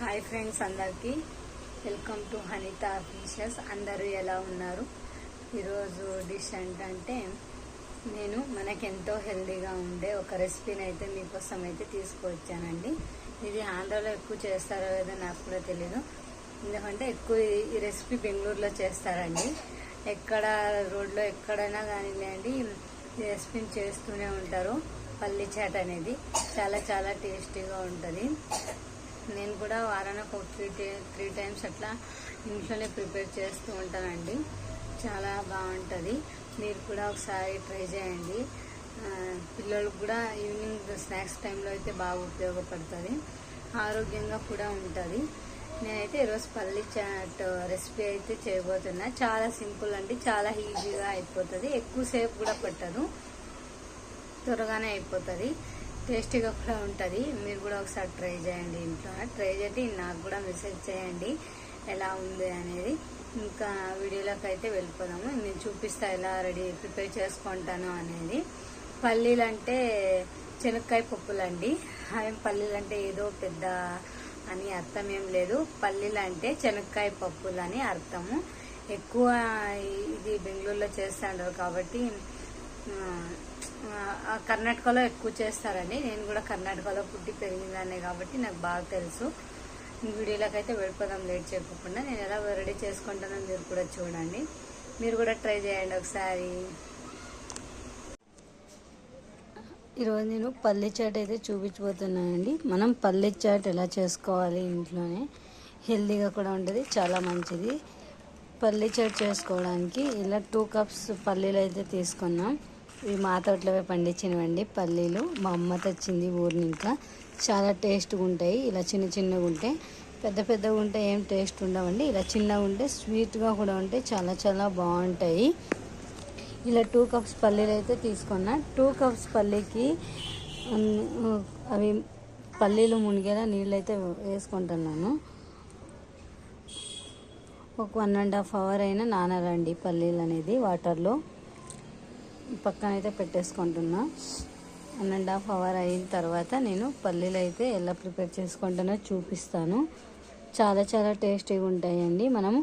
Hi friends అందరికీ. Welcome to Hanitha fishes అందరూ ఎలా ఉన్నారు? ఈరోజు డిష్ ఏంటంటే నేను మనకెంతో హెల్దీగా ఉండే ఒక రెసిపీని అయితే మీకోసం అయితే తీసుకువచ్చానండి. ఇది ఆంధ్రాలో ఎక్కువ చేస్తారో లేదో నాకు కూడా తెలియదు ఎందుకంటే ఎక్కువ ఈ- ఈ రెసిపీ బెంగళూరులో చేస్తారండి. ఎక్కడ రోడ్లో ఎక్కడైనా కానివ్వండి ఈ రెసిపీని చేస్తూనే ఉంటారు. పల్లి చాట్ అనేది చాలా చాలా టేస్టీగా ఉంటుంది. నేను కూడా వారానికి ఒక త్రీ త్రీ టైమ్స్ అట్లా ఇంట్లోనే ప్రిపేర్ చేస్తూ ఉంటానండి. చాలా బాగుంటుంది. మీరు కూడా ఒకసారి ట్రై చేయండి. పిల్లలకు కూడా ఈవినింగ్ స్నాక్స్ టైంలో అయితే బాగా ఉపయోగపడుతుంది. ఆరోగ్యంగా కూడా ఉంటుంది. నేనైతే ఈరోజు పల్లి చాట్ రెసిపీ అయితే చేయబోతున్నా. చాలా సింపుల్ అండి చాలా ఈజీగా అయిపోతుంది. ఎక్కువసేపు కూడా పట్టదు. త్వరగానే అయిపోతుంది. టేస్టీగా కూడా ఉంటుంది. మీరు కూడా ఒకసారి ట్రై చేయండి ఇంట్లో. ట్రై చేసి నాకు కూడా మెసేజ్ చేయండి. ఎలా ఉంది అనేది ఇంకా వీడియోలోకి అయితే వెళ్ళిపోదాము. నేను చూపిస్తా ఎలా రెడీ ప్రిపేర్ చేసుకుంటాను అనేది. పల్లీలు అంటే శనక్కాయ పప్పులండి. అవేం పల్లీలు అంటే ఏదో పెద్ద అని అర్థం ఏం లేదు. పల్లీలు అంటే శనక్కాయ పప్పులు అని అర్థము. ఎక్కువ ఇది బెంగళూరులో చేస్తుంటారు కాబట్టి కర్ణాటకలో ఎక్కువ చేస్తారండి. నేను కూడా కర్ణాటకలో పుట్టి పెరిగిందాన్ని కాబట్టి నాకు బాగా తెలుసు. ఈ వీడియోలోకి అయితే వెళ్ళిపోదాం లేట్ చేయకుండా. నేను ఎలా రెడీ చేసుకుంటానో మీరు కూడా చూడండి. మీరు కూడా ట్రై చేయండి ఒకసారి. ఈరోజు నేను పల్లి చాట్ అయితే చూపించబోతున్నానండి. మనం పల్లె చాట్ ఎలా చేసుకోవాలి ఇంట్లోనే? హెల్తీగా కూడా ఉంటుంది చాలా మంచిది. పల్లె చాట్ చేసుకోవడానికి ఇలా టూ కప్స్ పల్లీలు అయితే తీసుకున్నాం. ఇవి మా తోటలోవే పండించినవండి. పల్లీలు మా అమ్మ తెచ్చింది ఊరి ఇంకా చాలా టేస్ట్గా ఉంటాయి. ఇలా చిన్న చిన్నగా ఉంటాయి పెద్ద పెద్దగా ఉంటే ఏం టేస్ట్ ఉండవండి. ఇలా చిన్నగా ఉంటే స్వీట్గా కూడా ఉంటాయి చాలా చాలా బాగుంటాయి. ఇలా టూ కప్స్ పల్లీలు అయితే తీసుకున్నా. టూ కప్స్ పల్లీకి అవి పల్లీలు మునిగేలా నీళ్ళు అయితే వేసుకుంటున్నాను. ఒక వన్ అండ్ హాఫ్ అవర్ అయినా నానరండి పల్లీలు అనేది వాటర్లో. పక్కన అయితే పెట్టేసుకుంటున్నా. వన్ అండ్ హాఫ్ అవర్ అయిన తర్వాత నేను పల్లీలు అయితే ఎలా ప్రిపేర్ చేసుకుంటానో చూపిస్తాను. చాలా చాలా టేస్టీగా ఉంటాయండి. మనం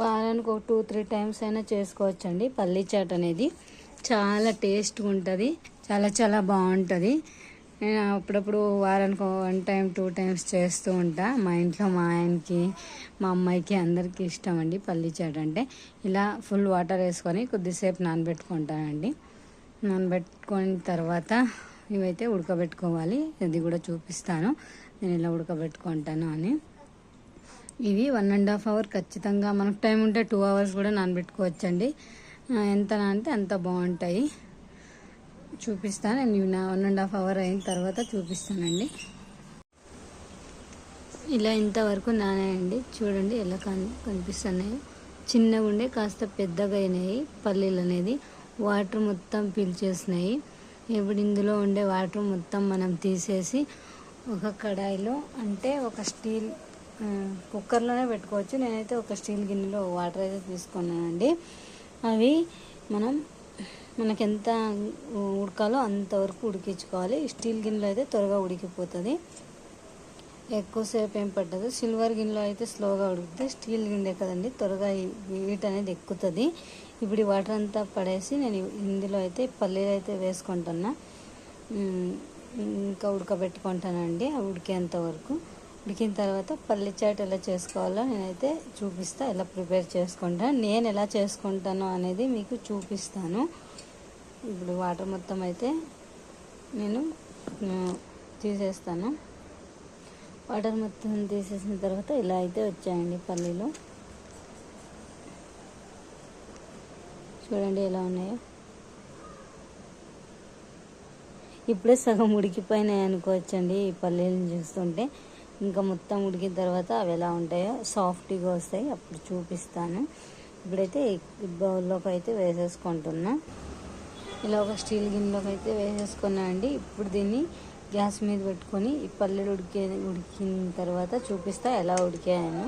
వారానికి ఒక టూ త్రీ టైమ్స్ అయినా చేసుకోవచ్చండి. పల్లీ చాట్ అనేది చాలా టేస్ట్గా ఉంటుంది. చాలా చాలా బాగుంటుంది. నేను అప్పుడప్పుడు వారానికి వన్ టైం టూ టైమ్స్ చేస్తూ ఉంటా. మా ఇంట్లో మా ఆయనకి మా అమ్మాయికి అందరికీ ఇష్టం అండి పల్లీ చాట్ అంటే. ఇలా ఫుల్ వాటర్ వేసుకొని కొద్దిసేపు నానబెట్టుకుంటానండి నానబెట్టుకున్న తర్వాత ఇవైతే ఉడకబెట్టుకోవాలి. ఇది కూడా చూపిస్తాను. నేను ఇలా ఉడకబెట్టుకుంటాను అని. ఇవి వన్ అండ్ హాఫ్ అవర్ ఖచ్చితంగా మనకు టైం ఉంటే టూ అవర్స్ కూడా నానబెట్టుకోవచ్చండి. ఎంత అంటే అంత బాగుంటాయి. చూపిస్తాను. నేను నా వన్ అండ్ హాఫ్ అవర్ అయిన తర్వాత చూపిస్తానండి. ఇలా ఇంతవరకు నానాయండి. చూడండి ఎలా కనిపిస్తున్నాయి. చిన్నగా ఉండే కాస్త పెద్దగా అయినాయి పల్లీలు అనేది. వాటర్ మొత్తం పీల్చేసినాయి ఇప్పుడు ఇందులో ఉండే వాటర్ మొత్తం మనం తీసేసి ఒక కడాయిలో అంటే ఒక స్టీల్ కుక్కర్లోనే పెట్టుకోవచ్చు. నేనైతే ఒక స్టీల్ గిన్నెలో వాటర్ అయితే తీసుకున్నానండి. అవి మనం మనకి ఎంత ఉడకాలో అంతవరకు ఉడికించుకోవాలి. స్టీల్ గిన్నెలో అయితే త్వరగా ఉడికిపోతుంది. ఎక్కువసేపు ఏం పట్టదు. సిల్వర్ గిన్నెలో అయితే స్లోగా ఉడుకుతుంది. స్టీల్ గిన్నె కదండి త్వరగా హీట్ అనేది ఎక్కుతుంది. ఇప్పుడు ఈ వాటర్ అంతా పడేసి నేను ఇందులో అయితే పల్లీలు అయితే వేసుకుంటున్నా. ఇంకా ఉడకబెట్టుకుంటానండి ఉడికేంత వరకు. ఉడికిన తర్వాత పల్లి చాట్ ఎలా చేసుకోవాలో నేనైతే చూపిస్తా ఎలా ప్రిపేర్ చేసుకుంటాను నేను ఎలా చేసుకుంటాను అనేది మీకు చూపిస్తాను. ఇప్పుడు వాటర్ మొత్తం అయితే నేను తీసేస్తాను. వాటర్ మొత్తం తీసేసిన తర్వాత ఇలా అయితే వచ్చాయండి పల్లీలు. చూడండి ఎలా ఉన్నాయో. ఇప్పుడే సగం ఉడికిపోయినాయి అనుకోవచ్చండి ఈ పల్లీలను చూస్తుంటే. ఇంకా మొత్తం ఉడికిన తర్వాత అవి ఎలా ఉంటాయో సాఫ్ట్గా వస్తాయి. అప్పుడు చూపిస్తాను. ఇప్పుడైతే బౌల్లోకి అయితే వేసేసుకుంటున్నా. ఇలా ఒక స్టీల్ గిన్నెలోకి అయితే వేసేసుకున్నా అండి. ఇప్పుడు దీన్ని గ్యాస్ మీద పెట్టుకొని ఈ పల్లెలు ఉడికే ఉడికిన తర్వాత చూపిస్తా ఎలా ఉడికాయను.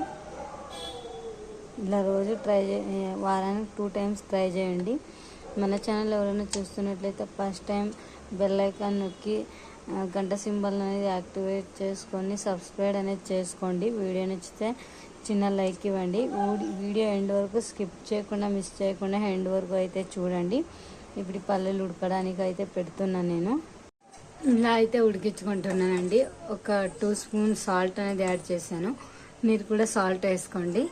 ఇలా రోజు ట్రై చే వారానికి టూ టైమ్స్ ట్రై చేయండి. మన ఛానల్ ఎవరైనా చూస్తున్నట్లయితే ఫస్ట్ టైం బెల్ ఐకాన్ నొక్కి గంట సింబల్ అనేది యాక్టివేట్ చేసుకొని సబ్స్క్రైబ్ అనేది చేసుకోండి. వీడియో నచ్చితే చిన్న లైక్ ఇవ్వండి. వీడియో ఎండ్ వరకు స్కిప్ చేయకుండా మిస్ చేయకుండా ఎండ్ వరకు అయితే చూడండి. ఇప్పుడు పల్లెలు ఉడకడానికి అయితే పెడుతున్నాను నేను. ఇలా అయితే ఉడికించుకుంటున్నానండి. ఒక టూ స్పూన్ సాల్ట్ అనేది యాడ్ చేశాను. మీరు కూడా సాల్ట్ వేసుకోండి.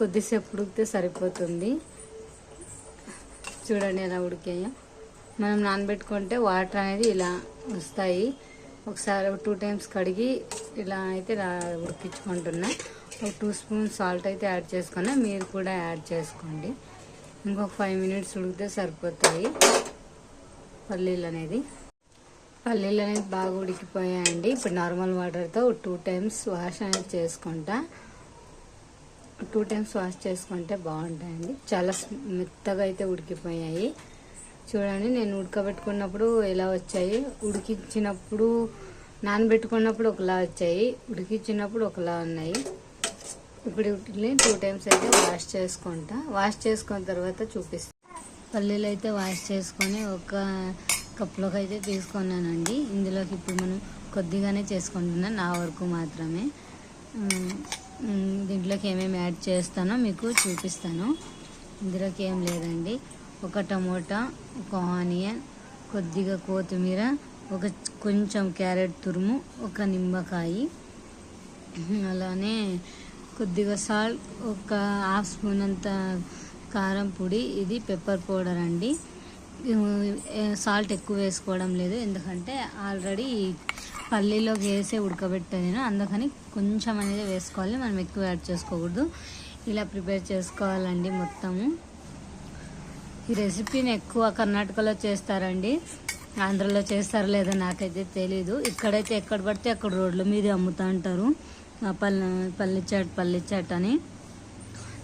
కొద్దిసేపు ఉడికితే సరిపోతుంది. చూడండి ఎలా ఉడికాయో. మనం నానబెట్టుకుంటే వాటర్ అనేది ఇలా వస్తాయి. ఒకసారి టూ టైమ్స్ కడిగి ఇలా అయితే ఉడికించుకుంటున్నా. ఒక టూ స్పూన్ సాల్ట్ అయితే యాడ్ చేసుకున్నా. మీరు కూడా యాడ్ చేసుకోండి. ఇంకొక ఫైవ్ మినిట్స్ ఉడికితే సరిపోతాయి. పల్లీలు అనేది. పల్లీలు అనేది బాగా ఉడికిపోయాయండి. ఇప్పుడు నార్మల్ వాటర్తో టూ టైమ్స్ వాష్ అనేది చేసుకుంటా. టూ టైమ్స్ వాష్ చేసుకుంటే బాగుంటాయండి. చాలా మెత్తగా అయితే ఉడికిపోయాయి. చూడండి నేను ఉడకబెట్టుకున్నప్పుడు ఎలా వచ్చాయి. ఉడికించినప్పుడు నానబెట్టుకున్నప్పుడు ఒకలా వచ్చాయి. ఉడికించినప్పుడు ఒకలా ఉన్నాయి. ఇప్పుడు వీటిని టూ టైమ్స్ అయితే వాష్ చేసుకుంటా. వాష్ చేసుకున్న తర్వాత చూపిస్తాను పల్లీలు అయితే వాష్ చేసుకొని ఒక కప్లోకి అయితే తీసుకున్నానండి. ఇందులోకి ఇప్పుడు మనం కొద్దిగానే చేసుకుంటున్నాం నా వరకు మాత్రమే. దీంట్లోకి ఏమేమి యాడ్ చేస్తానో మీకు చూపిస్తాను. ఇందులోకి ఏం లేదండి. ఒక టమోటా ఒక ఆనియన్ కొద్దిగా కొత్తిమీర ఒక కొంచెం క్యారెట్ తురుము ఒక నిమ్మకాయ. అలానే కొద్దిగా సాల్ట్ ఒక హాఫ్ స్పూన్ అంత కారం పొడి ఇది పెప్పర్ పౌడర్ అండి. సాల్ట్ ఎక్కువ వేసుకోవడం లేదు ఎందుకంటే ఆల్రెడీ పల్లీలోకి వేసే ఉడకబెట్టాను నేను అందుకని కొంచెం అనేది వేసుకోవాలి మనం ఎక్కువ యాడ్ చేసుకోకూడదు. ఇలా ప్రిపేర్ చేసుకోవాలండి మొత్తము. ఈ రెసిపీని ఎక్కువ కర్ణాటకలో చేస్తారండి. ఆంధ్రలో చేస్తారో లేదో నాకైతే తెలీదు. ఇక్కడైతే ఎక్కడ పడితే అక్కడ రోడ్ల మీద అమ్ముతూ ఉంటారు పల్లె పల్లి పల్లి చాట్ పల్లి చాట్ అని.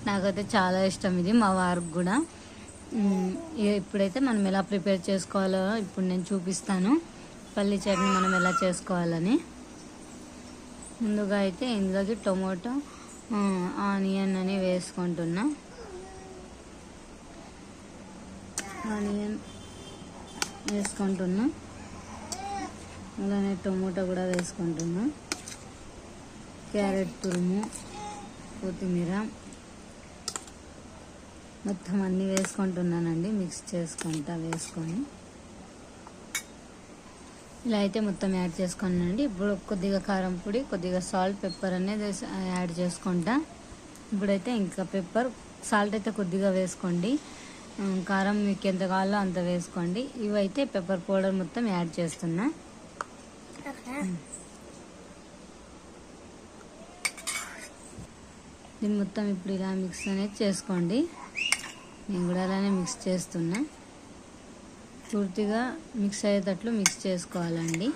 నాకైతే చాలా ఇష్టం ఇది మా వారికి కూడా. ఇప్పుడైతే మనం ఎలా ప్రిపేర్ చేసుకోవాలో ఇప్పుడు నేను చూపిస్తాను. పల్లి చట్నీ మనం ఎలా చేసుకోవాలని. ముందుగా అయితే ఇందులోకి టొమాటో ఆనియన్ అని వేసుకుంటున్నా. ఆనియన్ వేసుకుంటున్నా. అలానే టొమాటో కూడా వేసుకుంటున్నా. క్యారెట్ తురుము కొత్తిమీర మొత్తం అన్నీ వేసుకుంటున్నానండి. మిక్స్ చేసుకుంటా వేసుకొని. ఇలా అయితే మొత్తం యాడ్ చేసుకున్నానండి. ఇప్పుడు కొద్దిగా కారం పొడి కొద్దిగా సాల్ట్ పెప్పర్ అనేది యాడ్ చేసుకుంటా. ఇప్పుడైతే ఇంకా పెప్పర్ సాల్ట్ అయితే కొద్దిగా వేసుకోండి. కారం మీకు ఎంత కావాలో అంత వేసుకోండి. ఇవైతే పెప్పర్ పౌడర్ మొత్తం యాడ్ చేస్తున్నా. దీన్ని మొత్తం ఇప్పుడు ఇలా మిక్స్ అనేది చేసుకోండి. నేను కూడా అలానే మిక్స్ చేస్తున్నా. పూర్తిగా మిక్స్ అయ్యేటట్లు మిక్స్ చేసుకోవాలండి.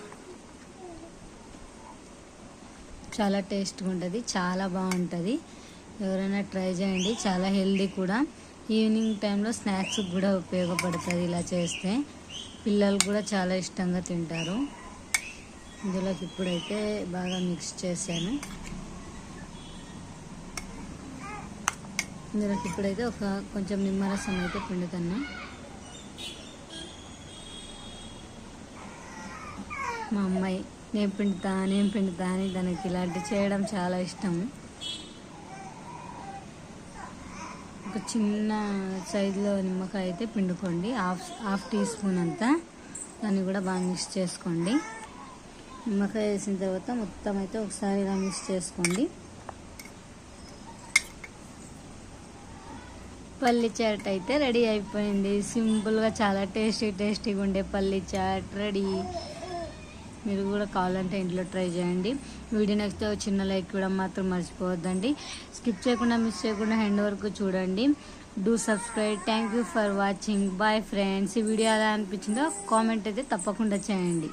చాలా టేస్ట్గా ఉంటుంది చాలా బాగుంటుంది. ఎవరైనా ట్రై చేయండి చాలా హెల్దీ కూడా. ఈవినింగ్ టైంలో స్నాక్స్ కూడా ఉపయోగపడుతుంది ఇలా చేస్తే. పిల్లలు కూడా చాలా ఇష్టంగా తింటారు. ఇందులోకి ఇప్పుడైతే బాగా మిక్స్ చేశాను. ఇందులోకి ఇప్పుడైతే ఒక కొంచెం నిమ్మరసం అయితే పిండుతున్నా. మా అమ్మాయి నేను పిండుతా నేను పిండుతా అని దానికి ఇలాంటి చేయడం చాలా ఇష్టం ఒక చిన్న సైజులో నిమ్మకాయ అయితే పిండుకోండి. హాఫ్ హాఫ్ టీ స్పూన్ అంతా దాన్ని కూడా బాగా మిక్స్ చేసుకోండి. నిమ్మకాయ వేసిన తర్వాత మొత్తం అయితే ఒకసారి ఇలా మిక్స్ చేసుకోండి. పల్లి చాట్ అయితే రెడీ అయిపోయింది. సింపుల్గా చాలా టేస్టీ టేస్టీగా ఉండే పల్లి చాట్ రెడీ. మీరు కూడా కావాలంటే ఇంట్లో ట్రై చేయండి. వీడియో నచ్చితే చిన్న లైక్ కూడా మాత్రం మర్చిపోవద్దండి. స్కిప్ చేయకుండా మిస్ చేయకుండా హ్యాండ్ వరకు చూడండి. Do subscribe. Thank you for watching. Bye friends. ఈ వీడియో ఎలా అనిపించిందో కామెంట్ అయితే తప్పకుండా చేయండి.